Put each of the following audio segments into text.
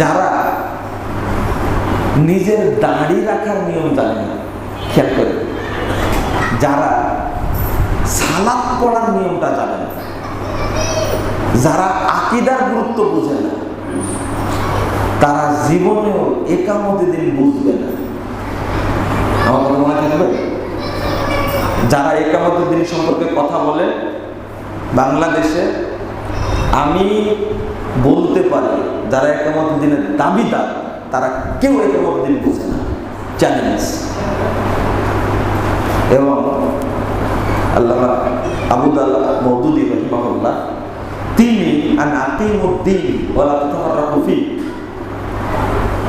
যারা নিজের দাড়ি রাখার নিয়ম জানে না, খেয়াল করে। যারা সালাদ পড়ার নিয়মটা জানে না, যারা আকিদার গুরুত্ব বুঝে না, তারা জীবনেও একামতি দিন বুঝবে না। আমার মনে থাকবে যারা একামতের দিন সম্পর্কে কথা বলে, বাংলাদেশে আমি বলতে পারি, যারা একামতের দিনের দাবিদার, তারা কেউ একমত দিন বুঝে না। চ্যালেঞ্জ এবং আল্লাহ আবুদাল মৌদুদি রহিমাহুল্লাহ, তিনি আন আকিমুদ্দিন ওয়ালা তাতাফাররাকু ফি।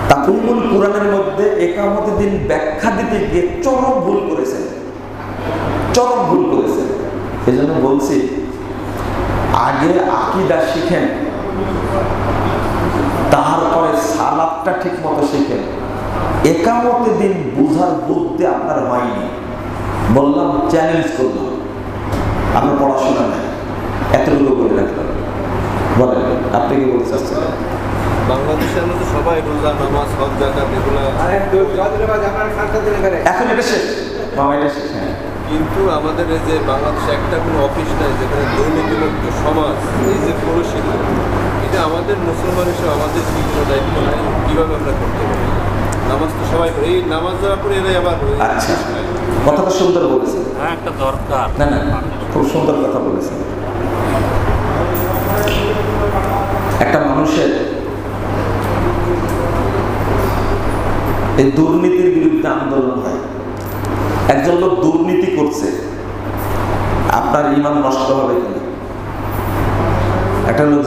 তাকুমুল কোরআনের মধ্যে একামত দিন ব্যাখ্যা দিতে গিয়ে চরম ভুল করেছেন। চরম ভুল করেছেন। এই জন্য বলছি আগে আকিদা শিখেন তারপরে সালাদটা ঠিক মতো শিখেন একামতে দিন বুঝার বুদ্ধি আপনার হয়নি বললাম চ্যালেঞ্জ করলাম আপনার পড়াশোনা নেই এতটুকু বলে রাখলাম বলেন আপনি কি বলতে চাচ্ছেন বাংলাদেশের মধ্যে সবাই রোজা নামাজ জাকাত এগুলো এখন এটা শেষ মামা এটা শেষ হ্যাঁ কিন্তু আমাদের এই যে বাংলাদেশে একটা কোনো অফিস নাই যেখানে দুর্নীতিমুক্ত সমাজ এই যে কলুষিত এটা আমাদের মুসলমান হিসেবে আমাদের কি কোনো দায়িত্ব নাই কীভাবে আমরা করতে পারি? নামাজ তো সবাই। এই নামাজ যাওয়ার পরে এরাই আবার আচ্ছা। কথাটা সুন্দর বলেছেন। হ্যাঁ একটা দরকার। না না খুব সুন্দর কথা বলেছেন। একটা মানুষের এই দুর্নীতির বিরুদ্ধে আন্দোলন হয়। করছে। আপনার ইমান নষ্ট হবে কিনা? একটা লোক